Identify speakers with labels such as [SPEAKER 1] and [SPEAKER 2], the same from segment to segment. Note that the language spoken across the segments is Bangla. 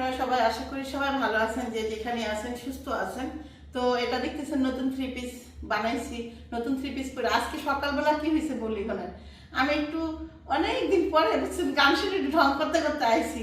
[SPEAKER 1] আপনারা সবাই আশা করি সবাই ভালো আছেন যে যেখানে আছেন সুস্থ আছেন। তো এটা দেখতেছেন নতুন থ্রি পিস বানাইছি নতুন থ্রি পিস পরে আজকে সকালবেলা কি হয়েছে বলি হলে আমি একটু অনেক দিন পরে বুঝছেন গান শুনে ঢং করতে করতে আইছি।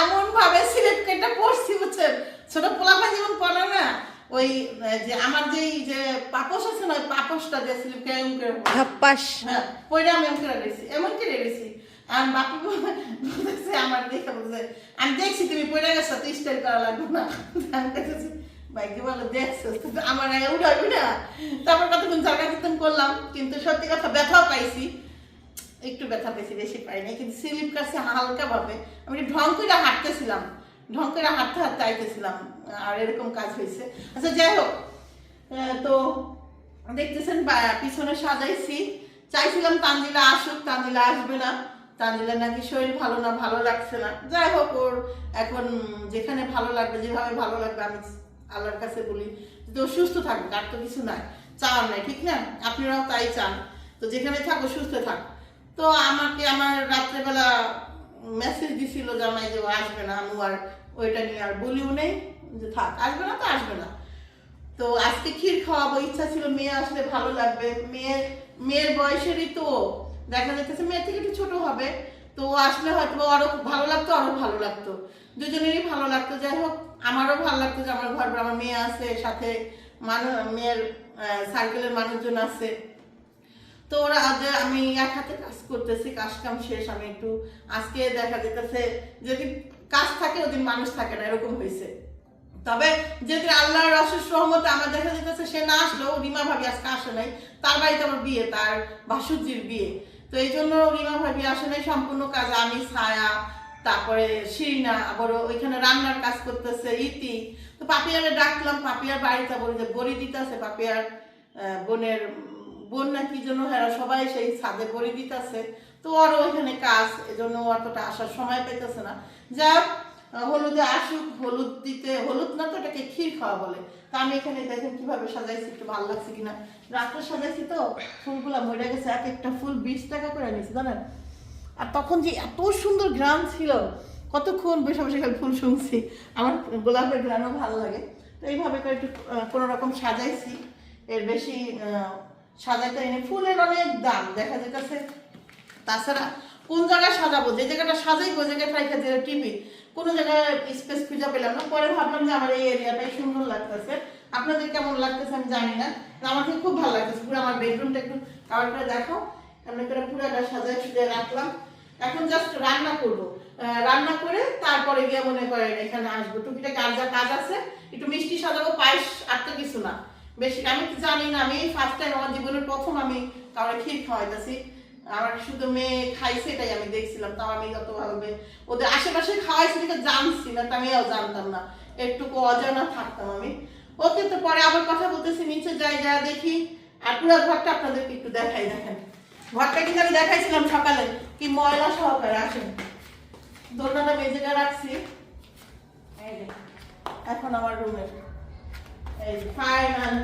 [SPEAKER 1] এমন ভাবে সিলেক্ট কেটে পড়ছি বুঝছেন। ছোট পোলাপা যেমন পড়ে না ওই যে আমার যেই যে পাপস আছে না ওই পাপসটা দিয়ে সিলেক্ট করে।
[SPEAKER 2] ধাপ্পাস
[SPEAKER 1] হ্যাঁ পয়রা আমি এমন করে রেছি এমন করে রেছি আর বাপি বলতেছে আমার দেখে বলছে, আমি দেখছি তুমি পয়রা গেছো, তো স্টাইল করা লাগবে না। আমি দেখেছি বলে, দেখছ? আমার আগে উঠা উঠা তারপর কতক্ষণ জায়গা কীর্তন করলাম, কিন্তু সত্যি কথা ব্যথাও পাইছি। একটু ব্যথা পেয়েছি, বেশি পাইনি কিন্তু স্লিপ কাছে হালকা ভাবে আমি ঢং করে হাঁটতেছিলাম, ঢং করে হাঁটতে হাঁটতে আইতেছিলাম, আর এরকম কাজ হয়েছে আচ্ছা যাই হোক তো দেখতেছেন পিছনে সাজাইছি। চাইছিলাম তানজিলা আসুক, তানজিলা আসবে না। তানজিলা নাকি শরীর ভালো না, ভালো লাগছে না। যাই হোক, ওর এখন যেখানে ভালো লাগবে, যেভাবে ভালো লাগবে, আমি আল্লাহর কাছে বলি যে ও সুস্থ থাকবে আর তো কিছু নাই। চাওয়ার নাই, ঠিক না? আপনারাও তাই চান। তো যেখানে থাকো সুস্থ থাক। তো আমাকে আমার রাত্রেবেলা মেসেজ দিছিল, জামাই যে ও আসবে না, আমি আর ওইটা নিয়ে আর বলিও নেই যে থাক, আসবে না তো আসবে না। তো আজকে ক্ষীর খাওয়াবো, ইচ্ছা ছিল মেয়ে আসলে ভালো লাগবে। মেয়ের মেয়ের বয়সেরই তো। দেখা যাচ্ছে মেয়ের থেকে একটু ছোট হবে। তো আসলে হয়তো আরও ভালো লাগতো, আরও ভালো লাগতো। দুজনেরই ভালো লাগতো। যাই হোক, আমারও ভালো লাগতো যে আমার ঘর আমার মেয়ে আছে, সাথে মানুষ মেয়ের সার্কেলের মানুষজন আছে। তো ওরা আজ আমি এক হাতে কাজ করতেছি, কাজ কাম শেষ, আমি একটু আজকে দেখা যেতেছে যদি কাজ থাকে ওদিন মানুষ থাকে না, এরকম হয়েছে তবে যেদিন আল্লাহর অশেষ রহমতে আমার দেখা যেতেছে সে না আসলেও রিমা ভাবি আজকে আসে নাই। তার বাড়িতে আমার বিয়ে, তার ভাসুজির বিয়ে। তো এই জন্য রিমা ভাবি আসলে সম্পূর্ণ কাজ আমি ছায়া তারপরে শিরিনা আবার ওইখানে রান্নার কাজ করতেছে ইতি। তো পাপিয়ারে ডাকলাম পাপিয়ার বাড়িতে বলি যে বড়ি দিতেছে পাপিয়ার বোনের বোন না কি জন্য হ্যাঁ সবাই সেই ছাদে বড়ি দিতেছে। তো ওর ওইখানে কাজ এজন্য অতটা আসার সময় পেতেছে না। যা হোক, আহ, হলুদে আসুক, হলুদ দিতে, হলুদ না তো এটাকে ক্ষীর খাওয়া বলে। তা আমি এখানে দেখেন কীভাবে সাজাইছি, একটু ভালো লাগছে কিনা। রাত্রে সাজাইছি তো, ফুলগুলা মরে গেছে, এক একটা ফুল বিশ টাকা করে নিয়েছি জানেন? আর তখন যে এত সুন্দর গ্রাম ছিল, কতক্ষণ বসে বসে খালি ফুল শুনছি। আমার গোলাপের গ্রামও ভালো লাগে। তো এইভাবে করে একটু কোনো রকম সাজাইছি। এর বেশি সাজাইতে এনে ফুলের অনেক দাম, দেখা যেতেছে তাছাড়া কোন জায়গায় সাজাবো? যে জায়গাটা সাজাইবো জায়গায় রেখে যে টিভি কোনো জায়গায় স্পেস খুঁজে পেলাম না। পরে ভাবলাম যে আমার এই এরিয়াটাই সুন্দর লাগতেছে। আপনাদের কেমন লাগতেছে আমি জানি না। আমার কাছে খুব ভালো লাগতেছে। পুরো আমার বেডরুমটা একটু কাভার দেখো। এমনি করে পুরোটা সাজায় সুজায় রাখলাম। এখন জাস্ট রান্না করব। রান্না করে তারপরে গিয়ে মনে করেন এখানে আসব। টুকিটা কাজ যা কাজ আছে, একটু মিষ্টি সাজাবো, পায়েস আর তো কিছু না। বেশি আমি জানি না, আমি ফার্স্ট টাইম আমার জীবনের প্রথম আমি কারও ক্ষীর খাওয়াইতেছি। আমার শুধু মেয়ে খাইছে এটাই আমি দেখছিলাম, তাও আমি যত ভাবে ওদের আশেপাশে খাওয়াইছে দেখে জানছি না, তা আমিও জানতাম না। একটুকু অজানা থাকতাম আমি। ওকে তো পরে আবার কথা বলতেছি, নিচে যাই, যা দেখি। আর পুরো ঘরটা আপনাদেরকে একটু দেখাই, দেখেন। ঘরটা কিন্তু আমি দেখাইছিলাম সকালে, কি ময়লা সহকারে, আসেন। দোলনাটা মেঝেটা রাখছি। এখন আমার রুমের। এই ফাইনাল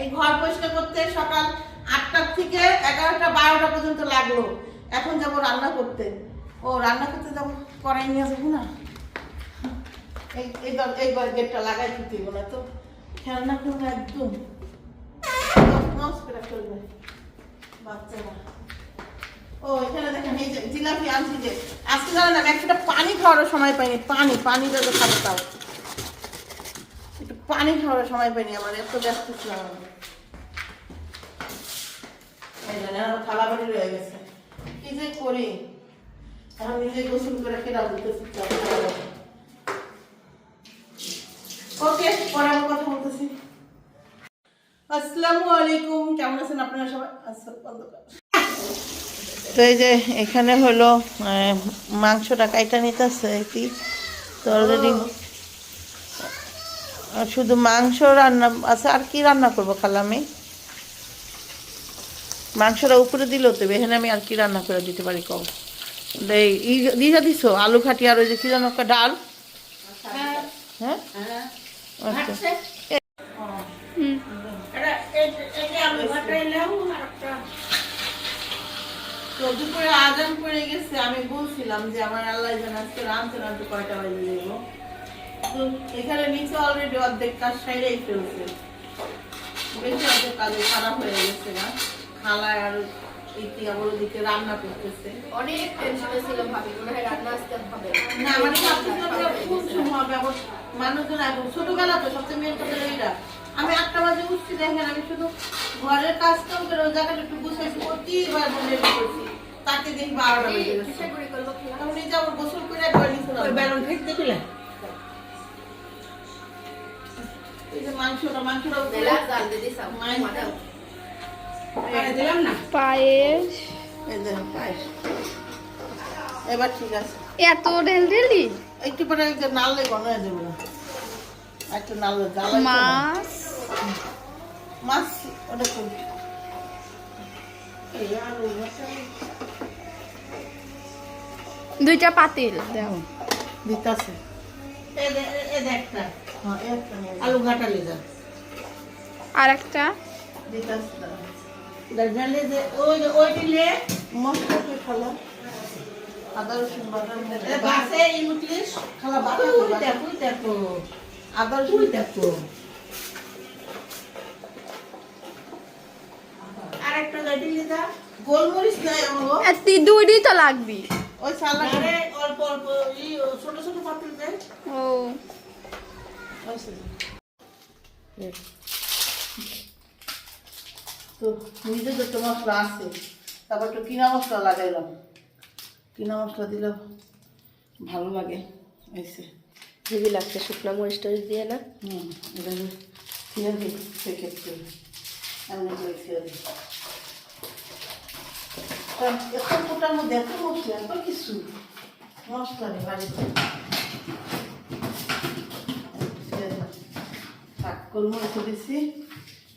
[SPEAKER 1] এই ঘর পরিষ্কার করতে সকাল আটটার থেকে এগারোটা, বারোটা পর্যন্ত লাগল। এখন যাব রান্না করতে। ও, রান্না করতে যাব, কড়াই নিয়ে যাব না? এই গেটটা লাগাই দিতে না তো। খেলনা করব একদম। বাচ্চারা। ও যে জিলাপি আনছি যে একটা পানি খাওয়ারও সময় পাইনি। পানি পানি একটু পানি খাওয়ার সময় পাইনি আমার, এত ব্যস্ত ছিলাম এই আমার থালা বাড়ি রয়ে গেছে। কি যে করি? এখন নিজে গোসল করে কেনা দিতেছি ওকে পরে আবার কথা বলতেছি। আসসালামু আলাইকুম কেমন আছেন আপনারা সবাই? আচ্ছা। তো এই যে এখানে হলো আহ, মাংসটা কাইটা নিতেছে এটি তো অলরেডি শুধু মাংস রান্না আছে আর কি রান্না করব খালামি মাংসটা উপরে দিলেও তো এখানে আমি আর কি রান্না করে দিতে পারি কম দিয়ে দিছো? আলু খাটি আর ওই যে কি জানো ডাল? গেছে আমি বলছিলাম যে আমার আজকে তো এখানে নিচে অলরেডি অর্ধেক কাজ সাইডেই ফেলছে বেশি অর্ধেক কাজে খারাপ হয়ে? গেছে না খালায় আর ইতিহা বড় দিকে রান্না করতেছে।
[SPEAKER 2] অনেক টেনশনে ছিল ভাবি মনে হয় রান্না আসতে হবে।
[SPEAKER 1] না মানে যে কোন সময় হবে মানুষজন এখন ছোটবেলা তো সবচেয়ে মেন কথা এইটা। আমি আটটা বাজে উঠছি দেখেন আমি শুধু ঘরের কাজ কাম করে ওই জায়গাটা একটু গুছাইছি প্রতিবার বলে করছি তাকে দেখি বারোটা বেজে গেছে।
[SPEAKER 2] চেষ্টা করে করব খেলা
[SPEAKER 1] আমি নিজে আবার গোসল করে একবার নিচে
[SPEAKER 3] ওই বেলুন ফেকতে দিলে
[SPEAKER 1] এই যে মাংসটা মাংসটা
[SPEAKER 2] জাল দিয়ে মানে
[SPEAKER 3] না
[SPEAKER 4] পায়েস।
[SPEAKER 1] এবার ঠিক আছে।
[SPEAKER 4] এত ঢেল ঢেলি?
[SPEAKER 1] একটু পরে একটু
[SPEAKER 4] মাছ।
[SPEAKER 1] ওটা।
[SPEAKER 4] দুইটা পাতিল দাও।
[SPEAKER 1] দিতাছে। যে একটা। হ্যাঁ।
[SPEAKER 3] আলু
[SPEAKER 4] আর একটা
[SPEAKER 1] দিতাছে।
[SPEAKER 3] ডালে যে ওই ওই দিলে
[SPEAKER 1] মশলা কি খালো। আদা রসুন বাটার
[SPEAKER 3] বাসে ইংলিশ
[SPEAKER 1] খালা বাটা তো,
[SPEAKER 3] দেখো দেখো।
[SPEAKER 1] আদা রসুন।
[SPEAKER 3] দেখো। আরেকটা দিলে যা।
[SPEAKER 1] গোলমরিচ নাই আমার
[SPEAKER 4] এত দুইটাই তো লাগবি।
[SPEAKER 1] ওই সালাড
[SPEAKER 3] অল্প অল্প ই ছোট ছোট পাতিল দে
[SPEAKER 4] ও।
[SPEAKER 1] তো নিজে যত মশলা আছে তারপর একটু কিনা মশলা লাগাইলাম। কিনা মশলা দিলে ভালো লাগে এসে
[SPEAKER 2] হেভি লাগছে শুকনো মরিচ টরিচ দিয়ে না?
[SPEAKER 1] হুম এটা ফিরে দিই সেক্ষেত্রে এমনি করে ফিরে দিই। এত মোটার মধ্যে এত মশলা এত কিছু। মশলা নেই বাড়িতে। থাক গোলমরিচ দিছি।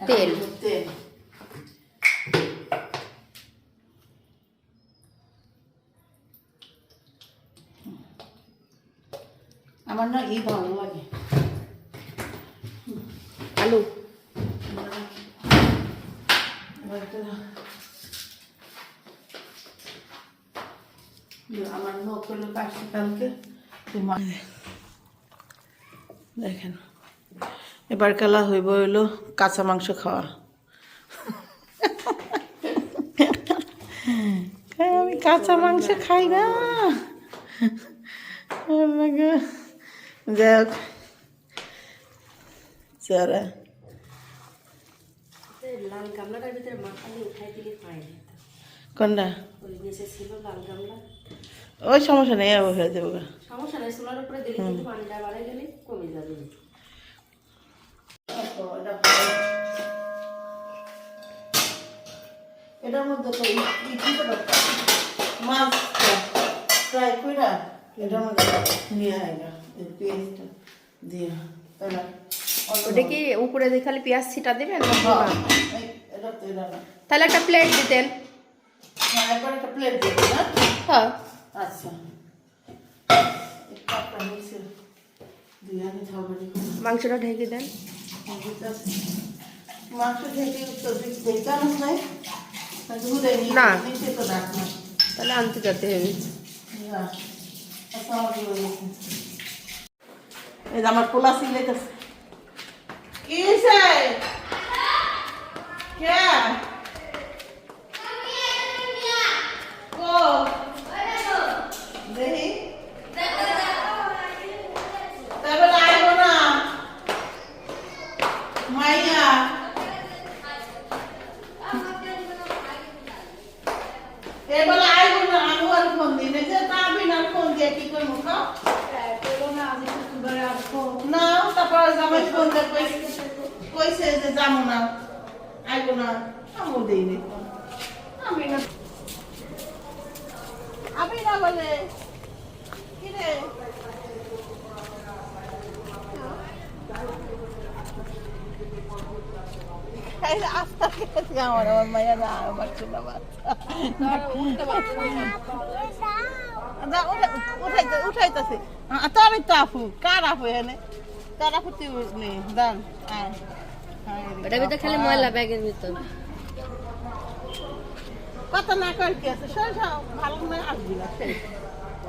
[SPEAKER 2] তেল।
[SPEAKER 1] তেল। আমার না এই ভালো লাগে।
[SPEAKER 2] আলু।
[SPEAKER 1] আমার নখ হলো কাশি কালকে। তোমার দেখেন এবার খেলা হইব হইল কাঁচা মাংস খাওয়া। খাই আমি কাঁচা মাংস খাই না। যাই হোক যারা কোনটা?
[SPEAKER 2] ওই
[SPEAKER 1] সমস্যা নেই আবার হয়ে যাব
[SPEAKER 2] সমস্যা নেই সোলার উপরে দিলে কিন্তু পানিটা বাড়ে গেলে কমে যাবে
[SPEAKER 1] এটার মধ্যে তো। মাছ ফ্রাই কইরা এটার মধ্যে নিয়ে পেঁয়াজটা দিয়ে। তাই না?
[SPEAKER 2] ওটা কি উপরে দিয়ে খালি পেঁয়াজ ছিটা দেবেন
[SPEAKER 1] হ্যাঁ, না।
[SPEAKER 4] তাহলে একটা প্লেট দিতেন।
[SPEAKER 1] হ্যাঁ, একবার একটা প্লেট
[SPEAKER 4] হ্যাঁ?
[SPEAKER 1] আচ্ছা।
[SPEAKER 2] মাংসটা ঢেকে দেন।
[SPEAKER 1] মাংস নিয়ে
[SPEAKER 2] না। তাহলে আনতে যেতে হবে।
[SPEAKER 1] এই যে আমার পোলা সিলাইতেছে কি কে? ও। দেখি। তারপরে আইব না। মাইয়া। এবার আইব না আমি আর ফোন দিই। না যে তাবি না ফোন দিয়ে কি করব খাও না তারপর জামাই ফোন দিয়ে কইছে যে যাব না আইবো না আমও দেই আমি না আমি না বলে কি রে এই যে আস্তে আস্তে আমার আমার মায়ের না আমার ছিল উঠাইতে- উঠাইতেছে। তোরই তো আপু। কার আপু এখানে? কার আপু তুই নে, দাঁড়, আয়। আয় রে
[SPEAKER 2] ওটার ভিতরে খালি। ময়লা ব্যাগের ভিতর
[SPEAKER 1] কথা না কর কি আছে শোন ভালো না আসবি না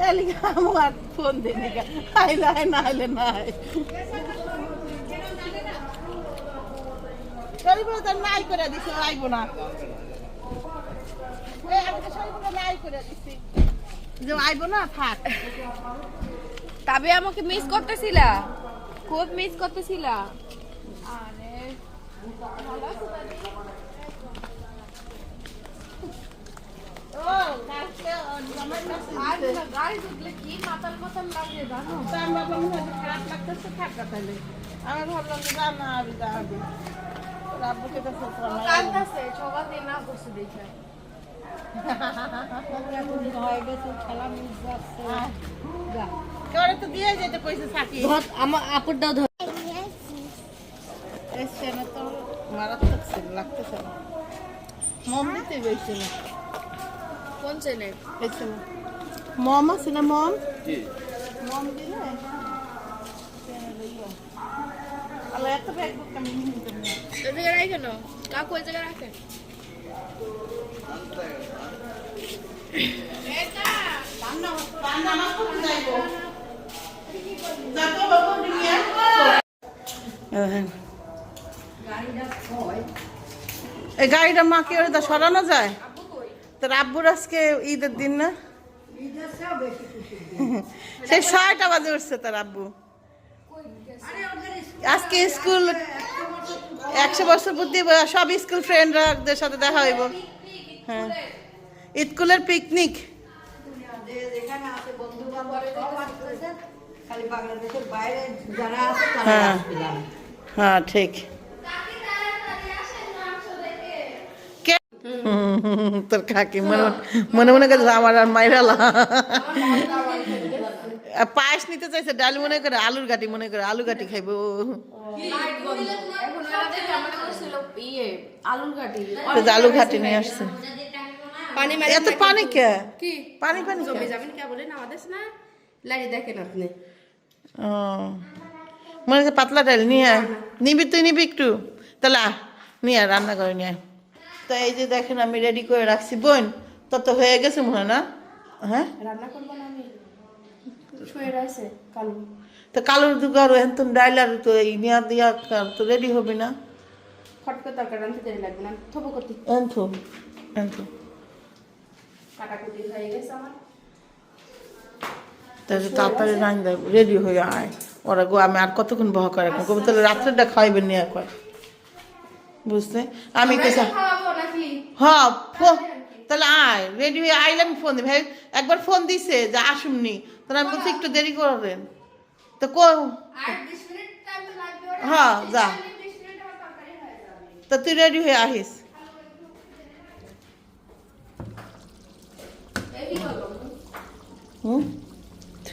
[SPEAKER 1] এলিগা আমার ফোন দে নিগা আইলে না আইলে না আয় শরীফুল তো নাই করে দিছে আইবো না। আমি নাই করে দিছি। যে আইবো না থাক।
[SPEAKER 4] তবে আমাকে মিস করতেছিলা? খুব মিস করতেছিলা। আরে
[SPEAKER 1] আমার ভাবলাম যে না আমি যাবি রাব্বুকে তো ফোন করা
[SPEAKER 4] কান্দাছে সকাল দিন না বসে দেখে
[SPEAKER 1] কেউ তো দিয়ে যেতে কইছে সাকি
[SPEAKER 2] আমার আপুরটা ধর
[SPEAKER 1] তো মারাত্মক ছিল লাগতেছে না মম বেশি
[SPEAKER 4] কোন চেনে
[SPEAKER 1] বেশি না মম আছে না মম মম দিলে এত ব্যাগ আমি
[SPEAKER 4] এই জায়গায় রাখে না। কাকু এই জায়গায় রাখে।
[SPEAKER 1] এই গাড়িটা মাকে ওর দা সরানো যায়? তোর আব্বুর আজকে ঈদের দিন না? সেই ছয়টা বাজে উঠছে তার আব্বু। আজকে স্কুল একশো বছর বুদ্ধি সব স্কুল ফ্রেন্ডরাদের সাথে দেখা হইব। হ্যাঁ। স্কুলের পিকনিক। হ্যাঁ। হ্যাঁ ঠিক। তোর কাকি মনে মনে মনে করে আমার আর মাইরালা পায়েস নিতে চাইছে ডাল মনে করে আলুর গাটি মনে করে আলু গাটি খাইবো। আলু ঘাটি নিয়ে আসছে।
[SPEAKER 4] পানি
[SPEAKER 1] এত পানি কে?
[SPEAKER 4] কি?
[SPEAKER 1] পানি পানি?
[SPEAKER 4] জমে যাবেন কে বলেন আমাদের না লাড়ি দেখেন আপনি।
[SPEAKER 1] ও। মনে হচ্ছে পাতলা ডাল নিয়ে নিবি তুই নিবি একটু। তাহলে নিয়ে রান্না করে নিয়ে তো এই যে দেখেন আমি রেডি করে রাখছি। বোন তত হয়ে গেছে মনে হয় না? হ্যাঁ?
[SPEAKER 4] রান্না করব না আমি।
[SPEAKER 1] তো কালোর দুগার এখন তো ডাইল আর তো দিয়া তো রেডি হবে না।
[SPEAKER 4] ফটকে তরকারি রান্নতে দেরি লাগবে না থবো করতে
[SPEAKER 1] এন তো
[SPEAKER 4] কাটাকুটি হয়ে গেছে আমার।
[SPEAKER 1] তাড়াতাড়ি রান্না রেডি হয়ে আয়। ওরা গো আমি আর কতক্ষণ বহ করে রাখব? তাহলে রাত্রেটা খাইবেন নিয়ে কয় বুঝতে? আমি কেসা হ্যাঁ তাহলে আয় রেডি হয়ে আইলে আমি ফোন ভাই একবার ফোন দিছে যে আসুননি। তাহলে আমি বলছি একটু দেরি করবেন তো কো হ্যাঁ যা। তো তুই রেডি হয়ে আহিস। হুম?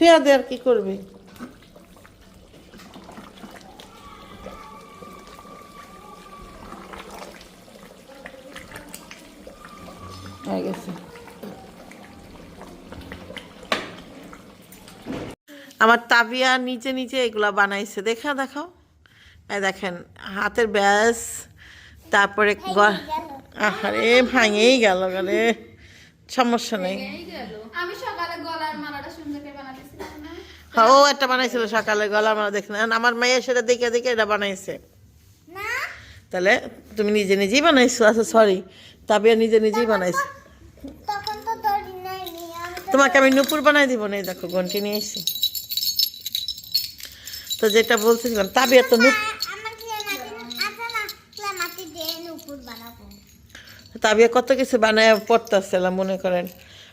[SPEAKER 1] আর দে আর কি করবি? হয়ে গেছে। আমার তাবিয়া নিচে নিচে এগুলা বানাইছে। দেখা দেখাও। এই দেখেন হাতের ব্যাস তারপরে গ- আহারে ভাঙেই গেল গেলে সমস্যা নেই।
[SPEAKER 4] আমি সকালে গলার মালাটা সুন্দর করে বানাতেছিলাম
[SPEAKER 1] হ্যাঁ, ও একটা বানাইছিল সকালে গলা মারা দেখলেন আমার মেয়ে সেটা দেখে দেখে এটা বানাইছে। তাহলে তুমি নিজে নিজেই বানাইছো? আচ্ছা সরি তাবিয়া নিজে নিজেই বানাইছো।
[SPEAKER 5] তখন তো দড়ি নেয়নি আমি তো
[SPEAKER 1] তোমাকে আমি নুপুর বানাই দিব না। দেখো ঘন্টি নিয়ে এসেছি তো যেটা বলতেছিলাম তাবিয়া তো নুপ তাবিয়া কত কিছু বানায় পড়তেছিলাম মনে করেন।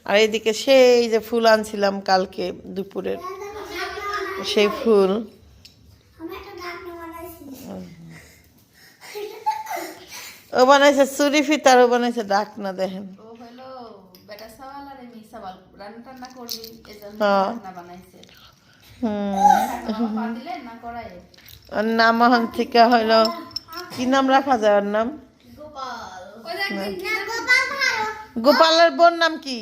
[SPEAKER 1] আর এইদিকে সেই যে ফুল আনছিলাম কালকে দুপুরের সেই ফুল। ও বানাইছে চুরি ফিতার ও বানাইছে ডাক না দেখেন।
[SPEAKER 4] ও হলো বেটা সওয়াল আর আমি সওয়াল রান্না টান্না করবি এজন্য। বানাইছে
[SPEAKER 1] হুম
[SPEAKER 4] পা দিলে না করাই
[SPEAKER 1] ওর নাম এখন থেকে হইল কি নাম রাখা যায় ওর নাম? গোপালের বোন নাম কি?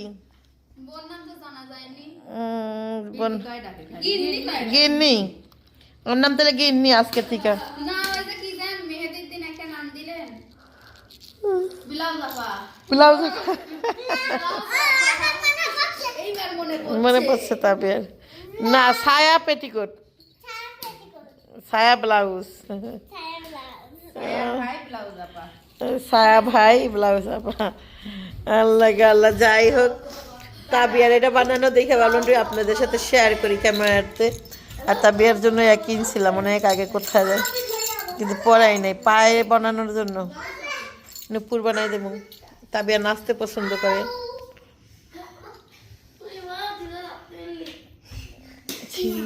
[SPEAKER 4] গিন্নি।
[SPEAKER 1] ওর নাম তাহলে গিন্নি আজকে থেকে।
[SPEAKER 6] ব্লাউজ মনে
[SPEAKER 1] পড়ছে তাবিয়ার। না, ছায়া পেটিকোট। ছায়া ব্লাউজ। ছায়া ভাই ব্লাউজ, আপা। আল্লাহ আল্লাহ, যাই হোক। তাবিয়ার এটা বানানো দেখে ভাবলাম আপনাদের সাথে শেয়ার করি ক্যামেরাতে। আর তাবিয়ার জন্য এক কিনছিলাম অনেক আগে কোথায় যায়। কিন্তু পরাই নাই, পায়ে বানানোর জন্য। নুপুর বানাই দেবো। তাবিয়া নাচতে পছন্দ করে। peace.